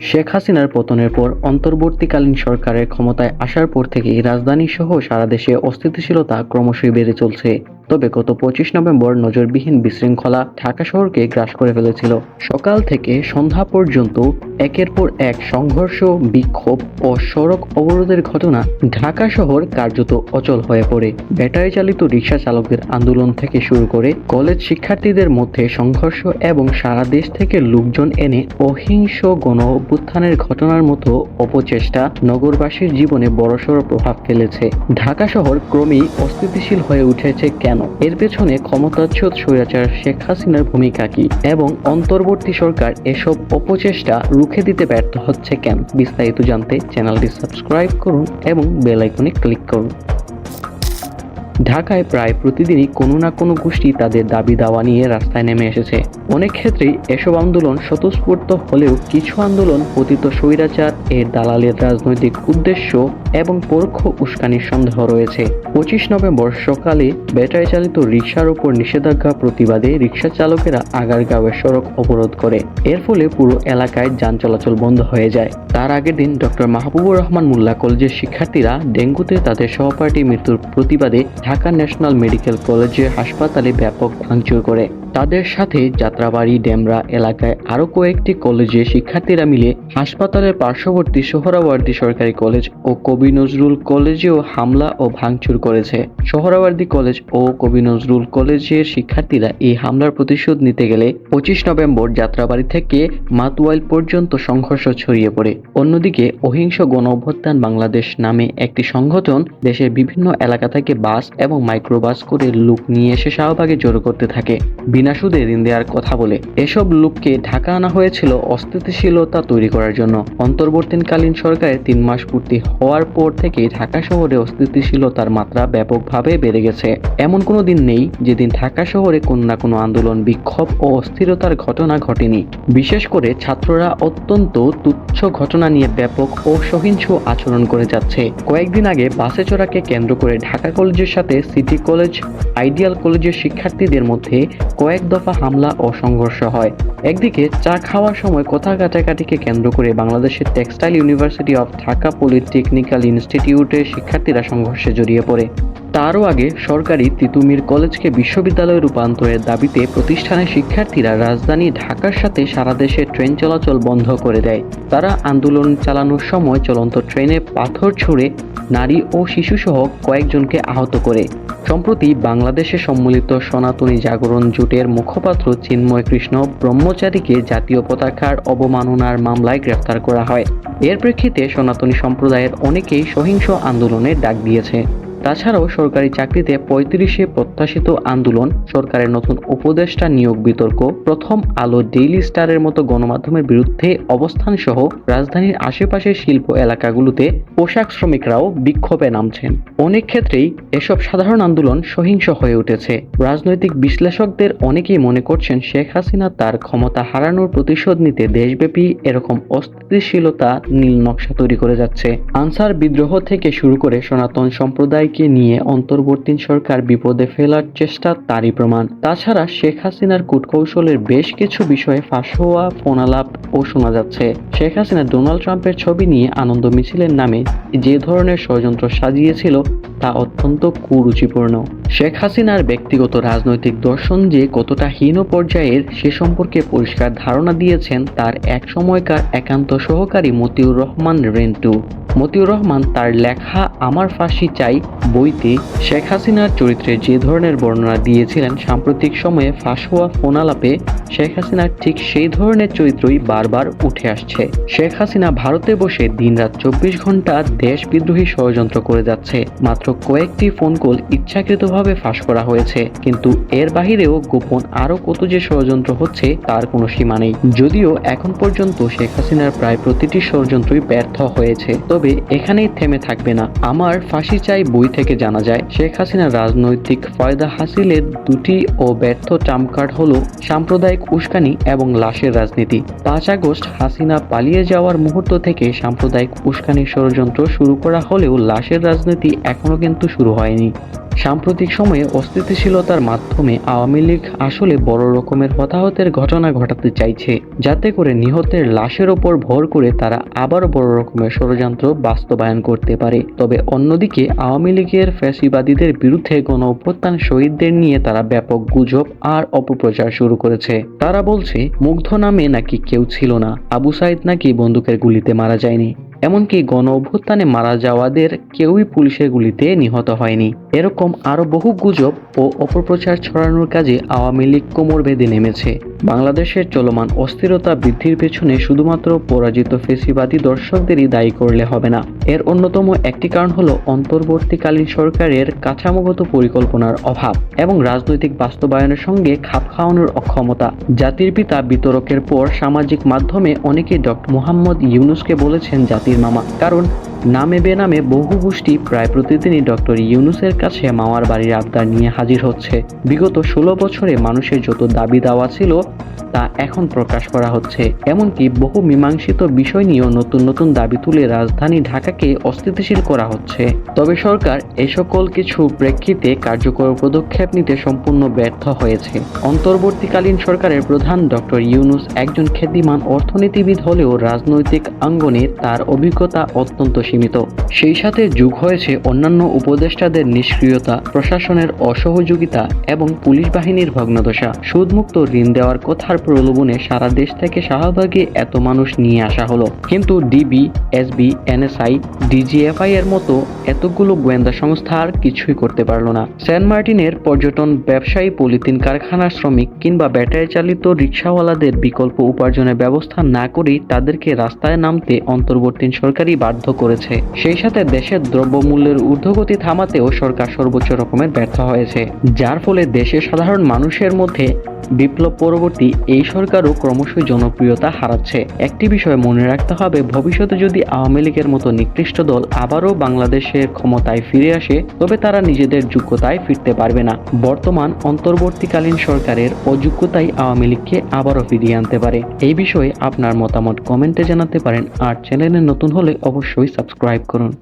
শেখ হাসিনার পতনের পর অন্তর্বর্তীকালীন সরকারের ক্ষমতায় আসার পর থেকেই রাজধানী সহ সারা দেশে অস্থিতিশীলতা ক্রমশই বেড়ে চলছে। তবে গত পঁচিশ নভেম্বর নজরবিহীন বিশৃঙ্খলা ঢাকা শহরকে গ্রাস করে ফেলেছিল। সকাল থেকে সন্ধ্যা পর্যন্ত একের পর এক সংঘর্ষ, বিক্ষোভ ও সড়ক অবরোধের ঘটনা ঢাকা শহর কার্যত অচল হয়ে পড়ে। ব্যাটারি চালিত রিক্সা চালকদের আন্দোলন থেকে শুরু করে কলেজ শিক্ষার্থীদের মধ্যে সংঘর্ষ এবং সারা দেশ থেকে লোকজন এনে অহিংস গণ অভ্যুত্থানের ঘটনার মতো অপচেষ্টা নগরবাসীর জীবনে বড়সড় প্রভাব ফেলেছে। ঢাকা শহর ক্রমেই অস্থিতিশীল হয়ে উঠেছে কেন? এর পেছনে ক্ষমতাচ্যুত স্বৈরাচার শেখ হাসিনার ভূমিকা কি? এবং অন্তর্বর্তী সরকার এসব অপচেষ্টা রুখে দিতে ব্যর্থ হচ্ছে কেন? বিস্তারিত জানতে চ্যানেলটি সাবস্ক্রাইব করুন এবং বেল আইকনে ক্লিক করুন। ঢাকায় প্রায় প্রতিদিনই কোনো না কোনো গোষ্ঠী তাদের দাবি দাওয়া নিয়ে রাস্তায় নেমে এসেছে। অনেক ক্ষেত্রেই এসব আন্দোলন স্বতঃস্ফূর্ত হলেও কিছু আন্দোলন পতিত স্বৈরাচার, এর দালালের রাজনৈতিক উদ্দেশ্য এবং পরোক্ষ উস্কানির সন্দেহ রয়েছে। পঁচিশ নভেম্বর সকালে ব্যাটারি চালিত রিক্সার উপর নিষেধাজ্ঞা প্রতিবাদে রিক্সা চালকেরা আগারগাঁওয়ের সড়ক অবরোধ করে। এর ফলে পুরো এলাকায় যান চলাচল বন্ধ হয়ে যায়। তার আগের দিন ডক্টর মাহবুবুর রহমান মোল্লা কলেজের শিক্ষার্থীরা ডেঙ্গুতে তাদের সহপাঠী মৃত্যুর প্রতিবাদে ঢাকা ন্যাশনাল মেডিকেল কলেজে হাসপাতালে ব্যাপক ভাঙচুর করে। তাদের সাথে যাত্রাবাড়ি, ডেমরা এলাকায় আরও কয়েকটি কলেজে শিক্ষার্থীরা মিলে হাসপাতালের পার্শ্ববর্তী সোহরাওয়ার্দী সরকারি কলেজ ও কবি নজরুল কলেজেও হামলা ও ভাঙচুর করেছে। সোহরাওয়ার্দী কলেজ ও কবি নজরুল কলেজের শিক্ষার্থীরা এই হামলার প্রতিশোধ নিতে গেলে পঁচিশ নভেম্বর যাত্রাবাড়ি থেকে মাতুয়াইল পর্যন্ত সংঘর্ষ ছড়িয়ে পড়ে। অন্যদিকে অহিংস গণ অভ্যুত্থান বাংলাদেশ নামে একটি সংগঠন দেশের বিভিন্ন এলাকা থেকে বাস এবং মাইক্রোবাস করে লোক নিয়ে এসে শাহবাগে জড়ো করতে থাকে। বিনা সুদে ঋণ দেওয়ার কথা বলে। এসব লোককে ঢাকা আনা হয়েছিল অস্থিতিশীলতা তৈরি করার জন্য। অন্তর্বর্তীকালীন সরকারের তিন মাস পূর্তি হওয়ার পর থেকেই ঢাকা শহরে অস্থিতিশীলতার মাত্রা ব্যাপকভাবে বেড়ে গেছে। এমন কোনো দিন নেই যেদিন ঢাকা শহরে কোনো না কোনো আন্দোলন, বিক্ষোভ ও অস্থিরতার ঘটনা ঘটেনি। বিশেষ করে ছাত্ররা অত্যন্ত তুচ্ছ ঘটনা নিয়ে ব্যাপক ও সহিংস আচরণ করে যাচ্ছে। কয়েকদিন আগে বাসে চড়াকে কেন্দ্র করে ঢাকা কলেজের সাথে সিটি কলেজ, আইডিয়াল কলেজের শিক্ষার্থীদের মধ্যে কয়েক দফা হামলা ও সংঘর্ষ হয়। একদিকে চা খাওয়ার সময় কথা কাটাকাটিকে কেন্দ্র করে বাংলাদেশের textile university of Dhaka polytechnical ইনস্টিটিউটের শিক্ষার্থীরা সংঘর্ষে জড়িয়ে পড়ে। তারও আগে সরকারি তিতুমির কলেজকে বিশ্ববিদ্যালয়ে রূপান্তরের দাবিতে প্রতিষ্ঠানের শিক্ষার্থীরা রাজধানী ঢাকার সাথে সারা দেশে ট্রেন চলাচল বন্ধ করে দেয়। তারা আন্দোলন চালানোর সময় চলন্ত ট্রেনে পাথর ছুঁড়ে নারী ও শিশুসহ কয়েকজনকে আহত করে। সম্প্রতি বাংলাদেশে সম্মিলিত সনাতনী জাগরণ জোটের মুখপাত্র চিন্ময় কৃষ্ণ ব্রহ্মচারীকে জাতীয় পতাকার অবমাননার মামলায় গ্রেফতার করা হয়। এর প্রেক্ষিতে সনাতনী সম্প্রদায়ের অনেকেই সহিংস আন্দোলনের ডাক দিয়েছে। তাছাড়াও সরকারি চাকরিতে পঁয়ত্রিশে প্রত্যাশিত আন্দোলন, সরকারের নতুন উপদেষ্টা নিয়োগ বিতর্ক, প্রথম আলো ডেইলি স্টারের মতো গণমাধ্যমের বিরুদ্ধে অবস্থান সহ রাজধানীর আশেপাশের শিল্প এলাকাগুলোতে পোশাক শ্রমিকরাও বিক্ষোভে নামছেন। অনেক ক্ষেত্রেই এসব সাধারণ আন্দোলন সহিংস হয়ে উঠেছে। রাজনৈতিক বিশ্লেষকদের অনেকেই মনে করছেন শেখ হাসিনা তার ক্ষমতা হারানোর প্রতিশোধ নিতে দেশব্যাপী এরকম অস্থিতিশীলতা নীল নকশা তৈরি করে যাচ্ছে। আনসার বিদ্রোহ থেকে শুরু করে সনাতন সম্প্রদায়কে নিয়ে অন্তর্বর্তী সরকার বিপদে ফেলার চেষ্টা তারই প্রমাণ। তাছাড়া শেখ হাসিনার কূটকৌশলের বেশ কিছু বিষয়ে ফাঁস হওয়া ফোনালাপ ও শোনা যাচ্ছে। শেখ হাসিনা ডোনাল্ড ট্রাম্পের ছবি নিয়ে আনন্দ মিছিলের নামে যে ধরনের ষড়যন্ত্র সাজিয়েছিল তা অত্যন্ত কুরুচিপূর্ণ। শেখ হাসিনার ব্যক্তিগত রাজনৈতিক দর্শন যে কতটা হীন পর্যায়ের সে সম্পর্কে পরিষ্কার ধারণা দিয়েছেন তার এক সময়কার একান্ত সহকারী মতিউর রহমান রেন্টু। মতিউর রহমান তার লেখা আমার ফাঁসি চাই বইতে শেখ হাসিনার চরিত্রে যে ধরনের বর্ণনা দিয়েছিলেন সাম্প্রতিক সময়ে ফাঁস হওয়া ফোনালাপে শেখ হাসিনার ঠিক সেই ধরনের চরিত্রই বারবার উঠে আসছে। শেখ হাসিনা ভারতে বসে দিনরাত চব্বিশ ঘণ্টা দেশ বিদ্রোহী ষড়যন্ত্র করে যাচ্ছে। মাত্র কয়েকটি ফোন কল ইচ্ছাকৃতভাবে ফাঁস করা হয়েছে। কিন্তু এর বাহিরেও গোপন আরও কত যে ষড়যন্ত্র হচ্ছে তার কোনো সীমা নেই। যদিও এখন পর্যন্ত শেখ হাসিনার প্রায় প্রতিটি ষড়যন্ত্রই ব্যর্থ হয়েছে। তবে এখানেই থেমে থাকবে না। আমার ফাঁসি চাই বই থেকে জানা যায়, শেখ হাসিনার রাজনৈতিক ফয়দা হাসিলের দুটি ও ব্যর্থ ট্রাম্পকার্ড হল সাম্প্রদায়িক উস্কানি এবং লাশের রাজনীতি। পাঁচ আগস্ট হাসিনা পালিয়ে যাওয়ার মুহূর্ত থেকে সাম্প্রদায়িক উস্কানির ষড়যন্ত্র শুরু করা হলেও লাশের রাজনীতি এখনও কিন্তু শুরু হয়নি। সাম্প্রতিক সময়ে অস্থিতিশীলতার মাধ্যমে আওয়ামী লীগ আসলে বড় রকমের হতাহতের ঘটনা ঘটাতে চাইছে। যাতে করে নিহতের লাশের ওপর ভর করে তারা আবার বড় রকমের ষড়যন্ত্র বাস্তবায়ন করতে পারে। তবে অন্যদিকে আওয়ামী লীগের ফ্যাসিবাদীদের বিরুদ্ধে গণ অভ্যুত্থান শহীদদের নিয়ে তারা ব্যাপক গুজব আর অপপ্রচার শুরু করেছে। তারা বলছে, মুগ্ধ নামে নাকি কেউ ছিল না। আবু সাইদ নাকি বন্দুকের গুলিতে মারা যায়নি। এমনকি গণ অভ্যুত্থানে মারা যাওয়াদের কেউই পুলিশের গুলিতে নিহত হয়নি। এরকম আরও বহু গুজব ও অপপ্রচার ছড়ানোর কাজে আওয়ামী লীগ কোমর বেঁধে নেমেছে। বাংলাদেশের চলমান অস্থিরতা বৃদ্ধির পেছনে শুধুমাত্র পরাজিত ফেসিবাদী দর্শকদেরই দায়ী করলে হবে না। এর অন্যতম একটি কারণ হলো অন্তর্বর্তীকালীন সরকারের কাঠামোগত পরিকল্পনার অভাব এবং রাজনৈতিক বাস্তবায়নের সঙ্গে খাপ খাওয়ানোর অক্ষমতা। জাতির পিতা বিতরকের পর সামাজিক মাধ্যমে অনেকে ডক্টর মোহাম্মদ ইউনুসকে বলেছেন জাতির মামা। কারণ নামে বেনামে বহু গোষ্ঠী প্রায় প্রতিদিনই ডক্টর ইউনুসের কাছে মামার বাড়ির আবদার নিয়ে হাজির হচ্ছে। বিগত ষোলো বছরে মানুষের যত দাবি দাওয়া ছিল তা এখন প্রকাশ করা হচ্ছে। এমনকি বহু মীমাংসিত বিষয় নিয়েও নতুন নতুন দাবি তুলে রাজধানী ঢাকাকে অস্থিতিশীল করা হচ্ছে। তবে সরকার এ সকল কিছু প্রেক্ষিতে কার্যকর পদক্ষেপ নিতে সম্পূর্ণ ব্যর্থ হয়েছে। অন্তর্বর্তীকালীন সরকারের প্রধান ডক্টর ইউনুস একজন খ্যাতিমান অর্থনীতিবিদ হলেও রাজনৈতিক অঙ্গনে তার অভিজ্ঞতা অত্যন্ত সীমিত। সেই সাথে যুগ হয়েছে অন্যান্য উপদেষ্টাদের নিষ্ক্রিয়তা, প্রশাসনের অসহযোগিতা এবং পুলিশ বাহিনীর ভগ্নদশা। সুদমুক্ত ঋণ দেওয়ার কথার প্রলোভনে সারা দেশ থেকে শাহবাগে এত মানুষ নিয়ে আসা হলো। কিন্তু ডিবি, এসবি, এনএসআই, ডিজিএফআই এর মতো এতগুলো গোয়েন্দা সংস্থা আর কিছুই করতে পারল না। সেন্ট মার্টিনের পর্যটন ব্যবসায়ী পলিথিন কারখানার শ্রমিক কিংবা ব্যাটারি চালিত রিক্সাওয়ালাদের বিকল্প উপার্জনের ব্যবস্থা না করেই তাদেরকে রাস্তায় নামতে অন্তর্বর্তী সরকারই বাধ্য করেছে। সেই সাথে দেশের দ্রব্যমূল্যের ঊর্ধ্বগতি থামাতেও সরকার সর্বোচ্চ রকমের ব্যর্থ হয়েছে। যার ফলে দেশের সাধারণ মানুষের মধ্যে বিপ্লব পরবর্তী এই সরকারও ক্রমশই জনপ্রিয়তা হারাচ্ছে। একটি বিষয় মনে রাখতে হবে, ভবিষ্যতে যদি আওয়ামী লীগের মতো নিকৃষ্ট দল আবারও বাংলাদেশের ক্ষমতায় ফিরে আসে, তবে তারা নিজেদের যোগ্যতায় ফিরতে পারবে না। বর্তমান অন্তর্বর্তীকালীন সরকারের অযোগ্যতাই আওয়ামী লীগকে আবারও ফিরিয়ে আনতে পারে। এই বিষয়ে আপনার মতামত কমেন্টে জানাতে পারেন, আর চ্যানেলে নতুন হলে অবশ্যই সাবস্ক্রাইব করুন।